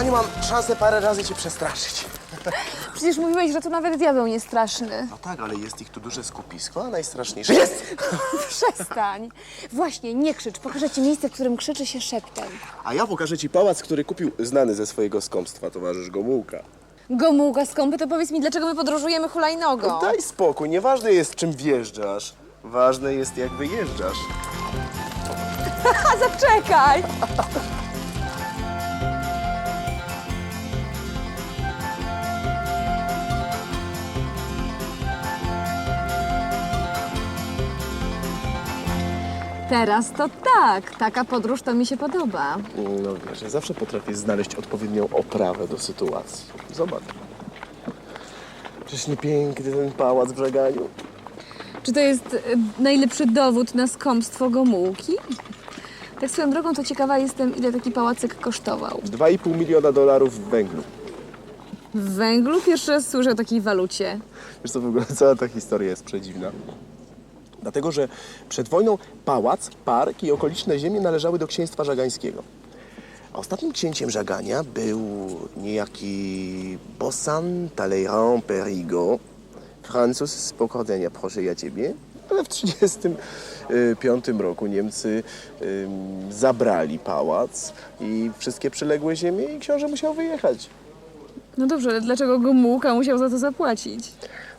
w żeganiu mam szansę parę razy cię przestraszyć. Przecież mówiłeś, że to nawet diabeł nie straszny. No tak, ale jest ich tu duże skupisko, a najstraszniejsze jest! Przestań. Właśnie, nie krzycz. Pokażę ci miejsce, w którym krzyczy się szeptem. A ja pokażę ci pałac, który kupił znany ze swojego skąpstwa towarzysz Gomułka. Gomułka skąpy, to powiedz mi, dlaczego my podróżujemy hulajnogą? No daj spokój, nieważne jest czym wjeżdżasz. Ważne jest jak wyjeżdżasz. Zaczekaj! Teraz to tak, taka podróż to mi się podoba. No wiesz, ja zawsze potrafię znaleźć odpowiednią oprawę do sytuacji. Zobacz. Przecież nie piękny ten pałac w żeganiu. Czy to jest e, najlepszy dowód na skąpstwo Gomułki? Tak swoją drogą to ciekawa jestem, ile taki pałacyk kosztował. 2,5 miliona dolarów w węglu. W węglu pierwszy raz słyszę o takiej walucie. Wiesz co, w ogóle cała ta historia jest przedziwna. Dlatego, że przed wojną pałac, park i okoliczne ziemie należały do księstwa żagańskiego. A ostatnim księciem żagania był niejaki Bossan Talleyrand Perigo, Francuz z pochodzenia, proszę ja ciebie. Ale w 1935 roku Niemcy zabrali pałac i wszystkie przyległe ziemie i książę musiał wyjechać. No dobrze, ale dlaczego Gomułka musiał za to zapłacić?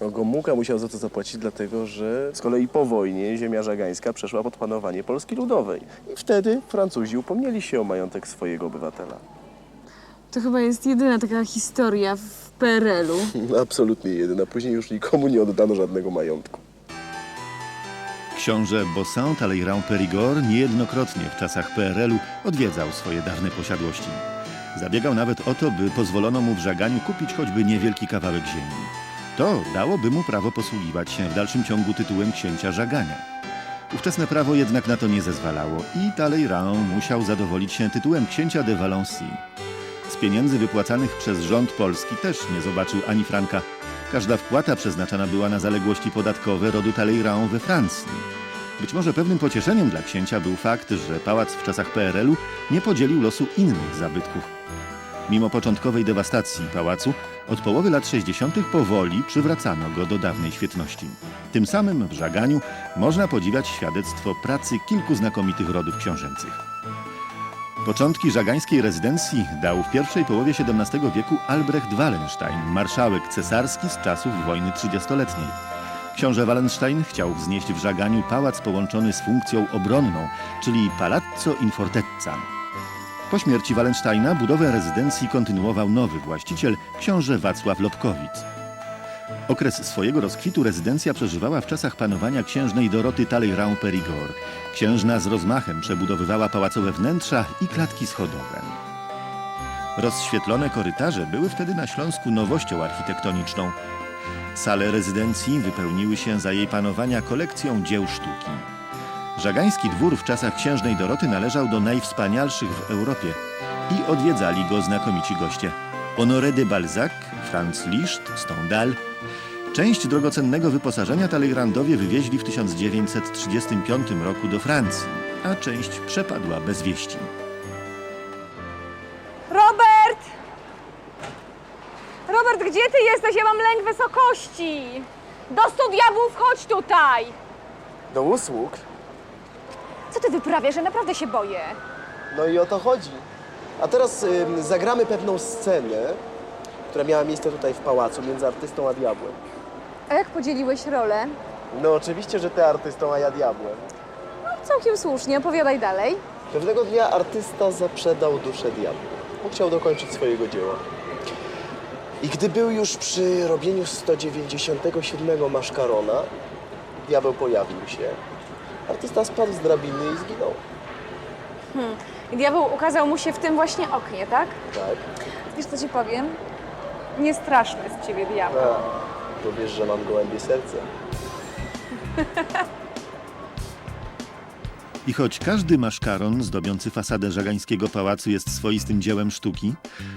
No, Gomułka musiał za to zapłacić, dlatego że z kolei po wojnie ziemia żagańska przeszła pod panowanie Polski Ludowej. I wtedy Francuzi upomnieli się o majątek swojego obywatela. To chyba jest jedyna taka historia w PRL-u. Absolutnie jedyna. Później już nikomu nie oddano żadnego majątku. Książę Bossin Talleyrand Périgord niejednokrotnie w czasach PRL-u odwiedzał swoje dawne posiadłości. Zabiegał nawet o to, by pozwolono mu w żaganiu kupić choćby niewielki kawałek ziemi. To dałoby mu prawo posługiwać się w dalszym ciągu tytułem księcia żagania. Ówczesne prawo jednak na to nie zezwalało i Talleyrand musiał zadowolić się tytułem księcia de Valency. Z pieniędzy wypłacanych przez rząd polski też nie zobaczył ani franka. Każda wpłata przeznaczana była na zaległości podatkowe rodu Talleyrand we Francji. Być może pewnym pocieszeniem dla księcia był fakt, że pałac w czasach PRL-u nie podzielił losu innych zabytków. Mimo początkowej dewastacji pałacu, od połowy lat 60. powoli przywracano go do dawnej świetności. Tym samym w żaganiu można podziwiać świadectwo pracy kilku znakomitych rodów książęcych. Początki żagańskiej rezydencji dał w pierwszej połowie XVII wieku Albrecht Wallenstein, marszałek cesarski z czasów wojny trzydziestoletniej. Książę Wallenstein chciał wznieść w żaganiu pałac połączony z funkcją obronną, czyli Palazzo in Fortezza. Po śmierci Wallensteina budowę rezydencji kontynuował nowy właściciel, książę Wacław Lobkowicz. Okres swojego rozkwitu rezydencja przeżywała w czasach panowania księżnej Doroty Talleyrand Périgord. Księżna z rozmachem przebudowywała pałacowe wnętrza i klatki schodowe. Rozświetlone korytarze były wtedy na Śląsku nowością architektoniczną. Sale rezydencji wypełniły się za jej panowania kolekcją dzieł sztuki. Żagański dwór w czasach księżnej Doroty należał do najwspanialszych w Europie i odwiedzali go znakomici goście. Honoré de Balzac, Franz Liszt, Stendhal. Część drogocennego wyposażenia Talleyranddowie wywieźli w 1935 roku do Francji, a część przepadła bez wieści. Robert! Robert, gdzie ty jesteś? Ja mam lęk wysokości. Do stu diabłów, chodź tutaj. Do usług? Co ty wyprawiasz? Ja naprawdę się boję. No i o to chodzi. A teraz ym, zagramy pewną scenę, która miała miejsce tutaj w pałacu między artystą a diabłem. A jak podzieliłeś rolę? No oczywiście, że ty artystą, a ja diabłem. Całkiem słusznie, opowiadaj dalej. Pewnego dnia artysta zaprzedał duszę diabłu. On chciał dokończyć swojego dzieła. I gdy był już przy robieniu 197 maszkarona, diabeł pojawił się. Artysta spadł z drabiny i zginął. I diabeł ukazał mu się w tym właśnie oknie, tak? Tak? Wiesz, co ci powiem? Nie straszny z ciebie diabeł. A, to wiesz, że mam gołębie serce. I choć każdy maszkaron zdobiący fasadę żagańskiego pałacu jest swoistym dziełem sztuki,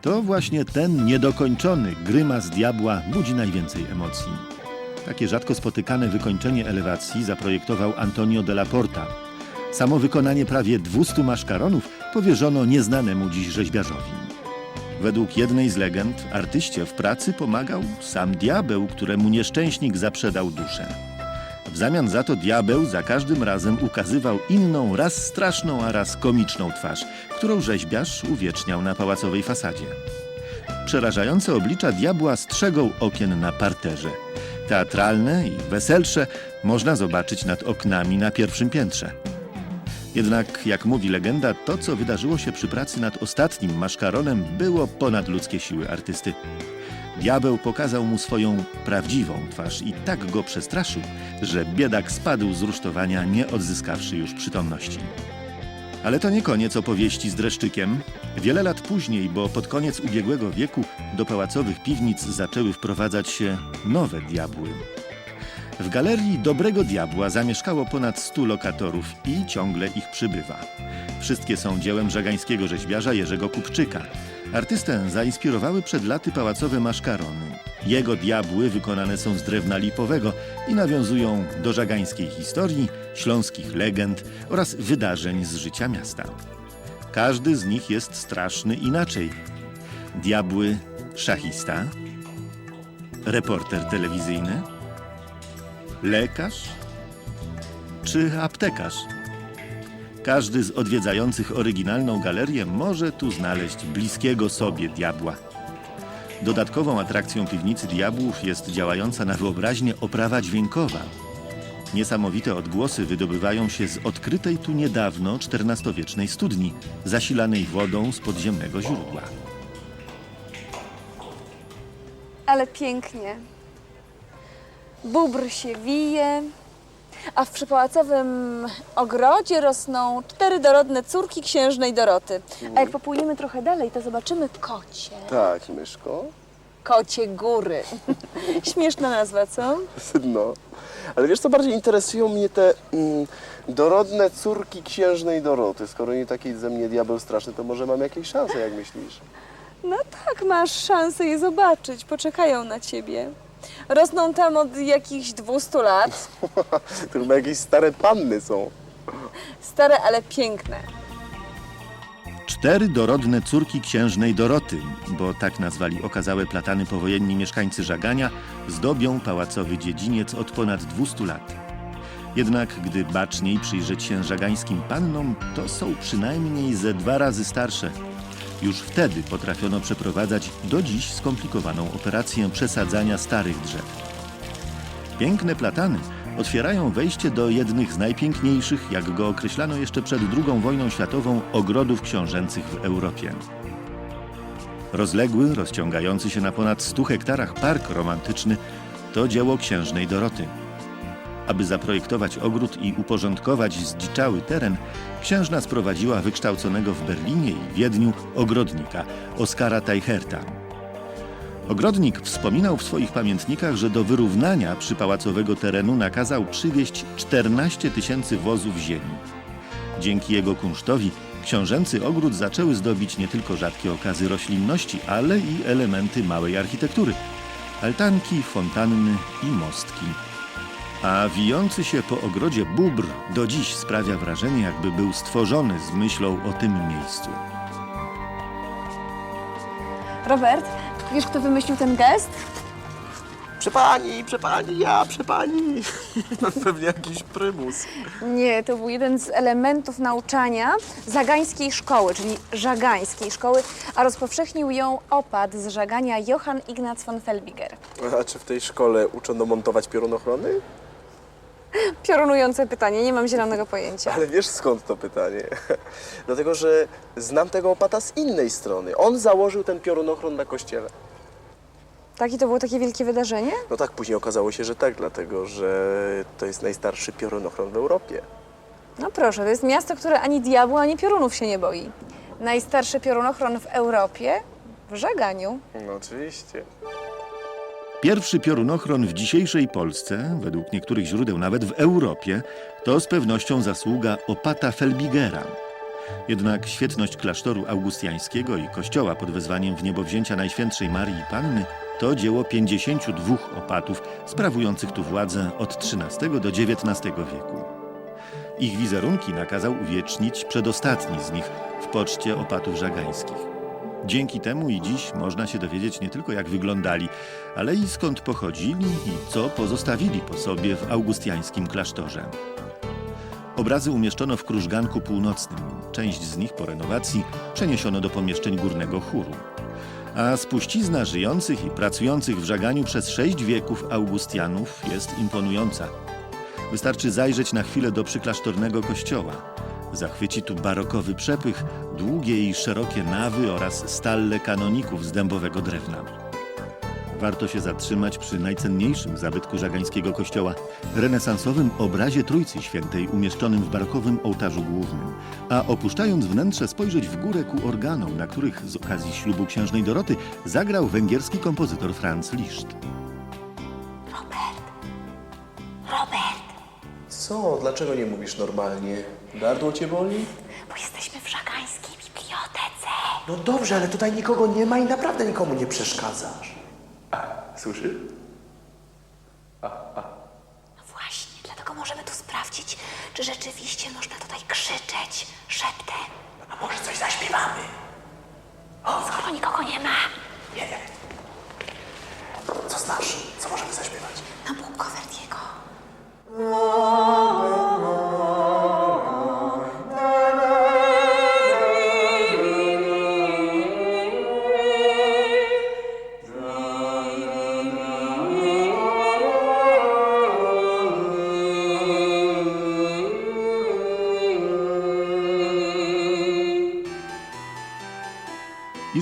to właśnie ten niedokończony grymas diabła budzi najwięcej emocji. Takie rzadko spotykane wykończenie elewacji zaprojektował Antonio de la Porta. Samo wykonanie prawie 200 maszkaronów powierzono nieznanemu dziś rzeźbiarzowi. Według jednej z legend artyście w pracy pomagał sam diabeł, któremu nieszczęśnik zaprzedał duszę. W zamian za to diabeł za każdym razem ukazywał inną, raz straszną, a raz komiczną twarz, którą rzeźbiarz uwieczniał na pałacowej fasadzie. Przerażające oblicza diabła strzegą okien na parterze. Teatralne i weselsze można zobaczyć nad oknami na pierwszym piętrze. Jednak, jak mówi legenda, to, co wydarzyło się przy pracy nad ostatnim maszkaronem, było ponad ludzkie siły artysty. Diabeł pokazał mu swoją prawdziwą twarz i tak go przestraszył, że biedak spadł z rusztowania, nie odzyskawszy już przytomności. Ale to nie koniec opowieści z dreszczykiem. Wiele lat później, bo pod koniec ubiegłego wieku, do pałacowych piwnic zaczęły wprowadzać się nowe diabły. W galerii Dobrego Diabła zamieszkało ponad 100 lokatorów i ciągle ich przybywa. Wszystkie są dziełem żagańskiego rzeźbiarza Jerzego Kupczyka. Artystę zainspirowały przed laty pałacowe maszkarony. Jego diabły wykonane są z drewna lipowego i nawiązują do żagańskiej historii, śląskich legend oraz wydarzeń z życia miasta. Każdy z nich jest straszny inaczej. Diabły szachista, reporter telewizyjny, lekarz czy aptekarz? Każdy z odwiedzających oryginalną galerię może tu znaleźć bliskiego sobie diabła. Dodatkową atrakcją piwnicy diabłów jest działająca na wyobraźnię oprawa dźwiękowa. Niesamowite odgłosy wydobywają się z odkrytej tu niedawno XIV-wiecznej studni, zasilanej wodą z podziemnego źródła. Ale pięknie. Bóbr się wije, a w przypałacowym ogrodzie rosną cztery dorodne córki księżnej Doroty. A jak popłyniemy trochę dalej, to zobaczymy kocie. Tak, myszko. Kocie góry. Śmieszna nazwa, co? No. Ale wiesz co, bardziej interesują mnie te mm, dorodne córki księżnej Doroty. Skoro nie taki ze mnie diabeł straszny, to może mam jakieś szanse, jak myślisz? No tak, masz szansę je zobaczyć. Poczekają na ciebie. Rosną tam od jakichś 200 lat. to chyba jakieś stare panny są. Stare, ale piękne. Cztery dorodne córki księżnej Doroty, bo tak nazwali okazałe platany powojenni mieszkańcy Żagania, zdobią pałacowy dziedziniec od ponad 200 lat. Jednak gdy baczniej przyjrzeć się żagańskim pannom, to są przynajmniej ze dwa razy starsze. Już wtedy potrafiono przeprowadzać do dziś skomplikowaną operację przesadzania starych drzew. Piękne platany otwierają wejście do jednych z najpiękniejszych, jak go określano jeszcze przed II wojną światową, ogrodów książęcych w Europie. Rozległy, rozciągający się na ponad 100 hektarach park romantyczny to dzieło księżnej Doroty. Aby zaprojektować ogród i uporządkować zdziczały teren, księżna sprowadziła wykształconego w Berlinie i Wiedniu ogrodnika Oskara Teicherta. Ogrodnik wspominał w swoich pamiętnikach, że do wyrównania przypałacowego terenu nakazał przywieźć 14 tysięcy wozów ziemi. Dzięki jego kunsztowi książęcy ogród zaczęły zdobić nie tylko rzadkie okazy roślinności, ale i elementy małej architektury. Altanki, fontanny i mostki. A wijący się po ogrodzie bóbr do dziś sprawia wrażenie, jakby był stworzony z myślą o tym miejscu. Robert, wiesz kto wymyślił ten gest? Przepani, przepani, ja, przepani. Pewnie jakiś prymus. Nie, to był jeden z elementów nauczania zagańskiej szkoły, czyli żagańskiej szkoły, a rozpowszechnił ją opat z żagania Johann Ignaz von Felbiger. A czy w tej szkole uczono montować piorunochrony? Piorunujące pytanie, nie mam zielonego pojęcia. Ale wiesz skąd to pytanie? Dlatego, że znam tego opata z innej strony. On założył ten piorunochron na kościele. Tak, i to było takie wielkie wydarzenie? No tak, później okazało się, że tak, dlatego, że to jest najstarszy piorunochron w Europie. No proszę, to jest miasto, które ani diabła, ani piorunów się nie boi. Najstarszy piorunochron w Europie w Żaganiu. No oczywiście. Pierwszy piorunochron w dzisiejszej Polsce, według niektórych źródeł nawet w Europie, to z pewnością zasługa opata Felbigera. Jednak świetność klasztoru augustiańskiego i kościoła pod wezwaniem w niebowzięcia Najświętszej Marii Panny to dzieło 52 opatów sprawujących tu władzę od XIII do XIX wieku. Ich wizerunki nakazał uwiecznić przedostatni z nich w poczcie opatów żagańskich. Dzięki temu i dziś można się dowiedzieć nie tylko jak wyglądali, ale i skąd pochodzili i co pozostawili po sobie w augustiańskim klasztorze. Obrazy umieszczono w krużganku północnym. Część z nich po renowacji przeniesiono do pomieszczeń górnego chóru. A spuścizna żyjących i pracujących w żaganiu przez sześć wieków Augustianów jest imponująca. Wystarczy zajrzeć na chwilę do przyklasztornego kościoła. Zachwyci tu barokowy przepych, długie i szerokie nawy oraz stalle kanoników z dębowego drewna. Warto się zatrzymać przy najcenniejszym zabytku żagańskiego kościoła renesansowym obrazie Trójcy Świętej umieszczonym w barokowym ołtarzu głównym, a opuszczając wnętrze spojrzeć w górę ku organom, na których z okazji ślubu księżnej Doroty zagrał węgierski kompozytor Franz Liszt. Co? Dlaczego nie mówisz normalnie? Gardło cię boli? bo jesteśmy w żagańskiej bibliotece. No dobrze, ale tutaj nikogo nie ma i naprawdę nikomu nie przeszkadzasz. Słyszy? No właśnie, dlatego możemy tu sprawdzić, czy rzeczywiście można tutaj krzyczeć szeptem. A może coś zaśpiewamy? Skoro nikogo nie ma, Nie. Co znasz? Co możemy zaśpiewać? na Bóg Verdiego. I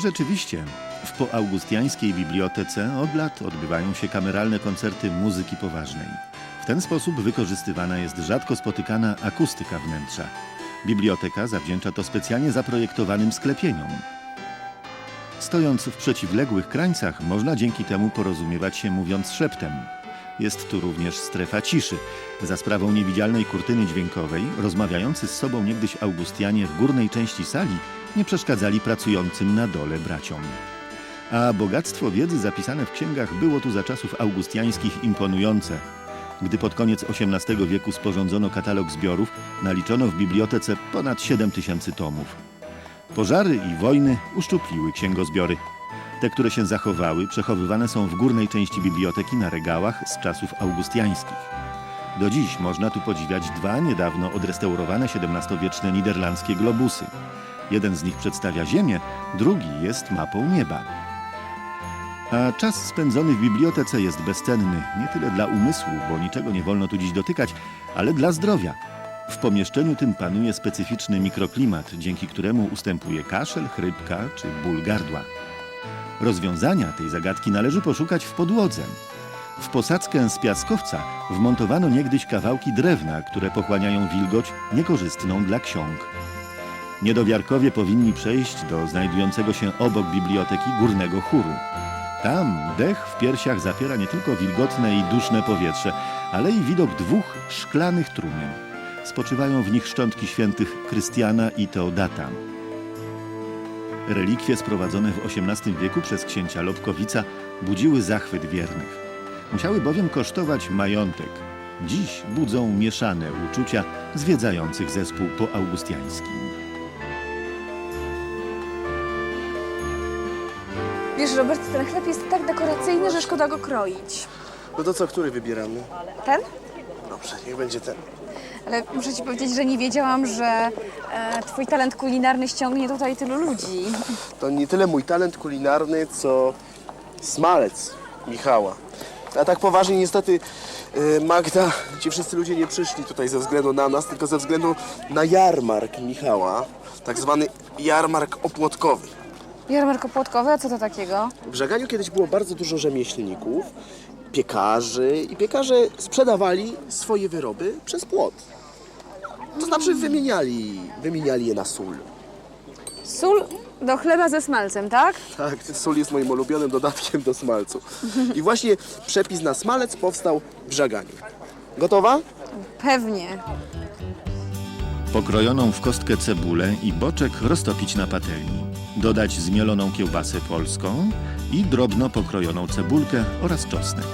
rzeczywiście, w poaugustiańskiej bibliotece od lat odbywają się kameralne koncerty muzyki poważnej. Ten sposób wykorzystywana jest rzadko spotykana akustyka wnętrza. Biblioteka zawdzięcza to specjalnie zaprojektowanym sklepieniom. Stojąc w przeciwległych krańcach, można dzięki temu porozumiewać się mówiąc szeptem. Jest tu również strefa ciszy. Za sprawą niewidzialnej kurtyny dźwiękowej, rozmawiający z sobą niegdyś Augustianie w górnej części sali nie przeszkadzali pracującym na dole braciom. A bogactwo wiedzy zapisane w księgach było tu za czasów augustiańskich imponujące. Gdy pod koniec XVIII wieku sporządzono katalog zbiorów, naliczono w bibliotece ponad 7 tysięcy tomów. Pożary i wojny uszczupliły księgozbiory. Te, które się zachowały, przechowywane są w górnej części biblioteki na regałach z czasów augustiańskich. Do dziś można tu podziwiać dwa niedawno odrestaurowane XVII-wieczne niderlandzkie globusy. Jeden z nich przedstawia Ziemię, drugi jest mapą nieba. A czas spędzony w bibliotece jest bezcenny nie tyle dla umysłu, bo niczego nie wolno tu dziś dotykać, ale dla zdrowia. W pomieszczeniu tym panuje specyficzny mikroklimat, dzięki któremu ustępuje kaszel, chrypka czy ból gardła. Rozwiązania tej zagadki należy poszukać w podłodze. W posadzkę z piaskowca wmontowano niegdyś kawałki drewna, które pochłaniają wilgoć niekorzystną dla ksiąg. Niedowiarkowie powinni przejść do znajdującego się obok biblioteki górnego chóru. Tam dech w piersiach zapiera nie tylko wilgotne i duszne powietrze, ale i widok dwóch szklanych trumien. Spoczywają w nich szczątki świętych Krystiana i Teodata. Relikwie sprowadzone w XVIII wieku przez księcia Lobkowica budziły zachwyt wiernych. Musiały bowiem kosztować majątek. Dziś budzą mieszane uczucia zwiedzających zespół poaugustiański. Wiesz, Robert, ten chleb jest tak dekoracyjny, że szkoda go kroić. No to co, który wybieramy? Ten? Dobrze, niech będzie ten. Ale muszę ci powiedzieć, że nie wiedziałam, że e, twój talent kulinarny ściągnie tutaj tylu ludzi. To nie tyle mój talent kulinarny, co smalec Michała. A tak poważnie niestety y, Magda, ci wszyscy ludzie nie przyszli tutaj ze względu na nas, tylko ze względu na jarmark Michała, tak zwany jarmark opłotkowy. Jarmark opłotkowy, a co to takiego? W Żaganiu kiedyś było bardzo dużo rzemieślników, piekarzy i piekarze sprzedawali swoje wyroby przez płot. To znaczy wymieniali, wymieniali je na sól. Sól do chleba ze smalcem, tak? Tak, sól jest moim ulubionym dodatkiem do smalcu. I właśnie przepis na smalec powstał w Żaganiu. Gotowa? Pewnie. Pokrojoną w kostkę cebulę i boczek roztopić na patelni. Dodać zmieloną kiełbasę polską i drobno pokrojoną cebulkę oraz czosnek.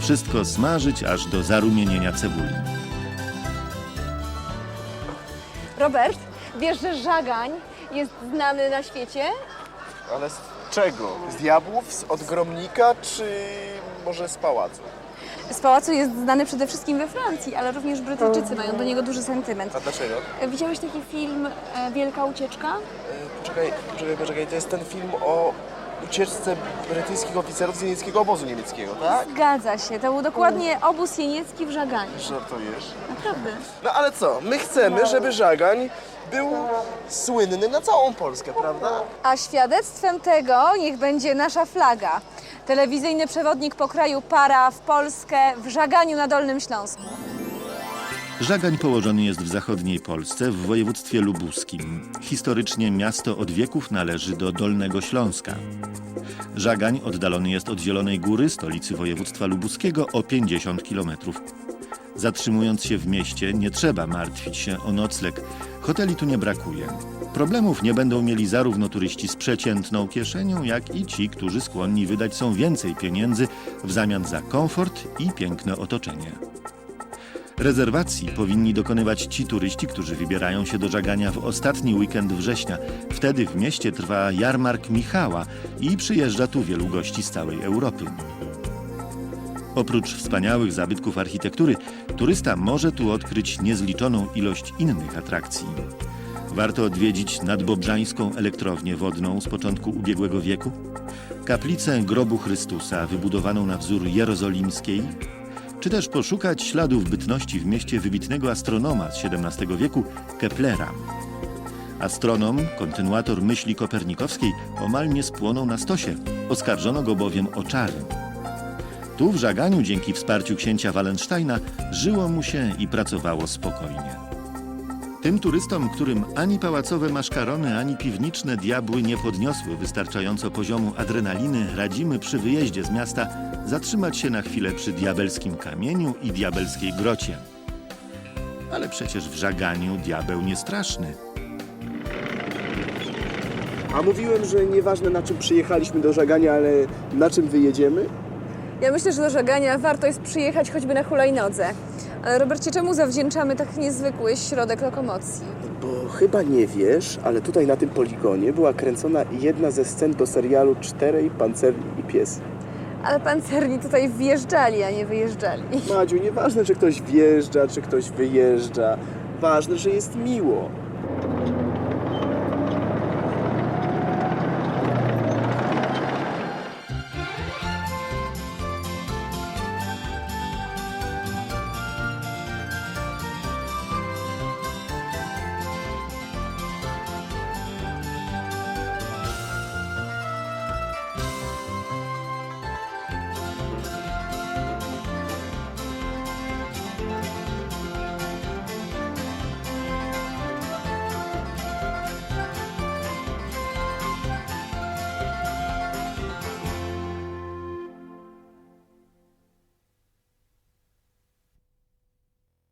Wszystko smażyć aż do zarumienienia cebuli. Robert, wiesz, że żagań jest znany na świecie? Ale z czego? Z diabłów, z odgromnika, czy może z pałacu? Z pałacu jest znany przede wszystkim we Francji, ale również Brytyjczycy mają do niego duży sentyment. A dlaczego? Widziałeś taki film e, Wielka Ucieczka? E, Poczekaj, poczekaj, poczekaj, to jest ten film o ucieczce brytyjskich oficerów z niemieckiego obozu niemieckiego, tak? Zgadza się, to był dokładnie obóz jeniecki w Żaganiu. Żartujesz. Naprawdę. No ale co, my chcemy, żeby Żagań był słynny na całą Polskę, prawda? A świadectwem tego niech będzie nasza flaga. Telewizyjny przewodnik po kraju para w Polskę w Żaganiu na Dolnym Śląsku. Żagań położony jest w zachodniej Polsce, w województwie lubuskim. Historycznie miasto od wieków należy do Dolnego Śląska. Żagań oddalony jest od Zielonej Góry, stolicy województwa lubuskiego, o 50 kilometrów. Zatrzymując się w mieście, nie trzeba martwić się o nocleg. Hoteli tu nie brakuje. Problemów nie będą mieli zarówno turyści z przeciętną kieszenią, jak i ci, którzy skłonni wydać są więcej pieniędzy w zamian za komfort i piękne otoczenie. Rezerwacji powinni dokonywać ci turyści, którzy wybierają się do Żagania w ostatni weekend września. Wtedy w mieście trwa jarmark Michała i przyjeżdża tu wielu gości z całej Europy. Oprócz wspaniałych zabytków architektury, turysta może tu odkryć niezliczoną ilość innych atrakcji. Warto odwiedzić nadbobrzańską elektrownię wodną z początku ubiegłego wieku, kaplicę grobu Chrystusa wybudowaną na wzór jerozolimskiej, czy też poszukać śladów bytności w mieście wybitnego astronoma z XVII wieku Keplera. Astronom, kontynuator myśli kopernikowskiej, omal nie spłonął na stosie. Oskarżono go bowiem o czary. Tu w Żaganiu, dzięki wsparciu księcia Wallensteina, żyło mu się i pracowało spokojnie. Tym turystom, którym ani pałacowe maszkarony, ani piwniczne diabły nie podniosły wystarczająco poziomu adrenaliny, radzimy przy wyjeździe z miasta zatrzymać się na chwilę przy diabelskim kamieniu i diabelskiej grocie. Ale przecież w Żaganiu diabeł nie straszny. A mówiłem, że nieważne na czym przyjechaliśmy do Żagania, ale na czym wyjedziemy? Ja myślę, że do Żagania warto jest przyjechać choćby na hulajnodze. Ale Robercie, czemu zawdzięczamy tak niezwykły środek lokomocji? Bo chyba nie wiesz, ale tutaj na tym poligonie była kręcona jedna ze scen do serialu Czterej Pancerni i Pies. Ale pancerni tutaj wjeżdżali, a nie wyjeżdżali. Madziu, nieważne czy ktoś wjeżdża, czy ktoś wyjeżdża. Ważne, że jest miło.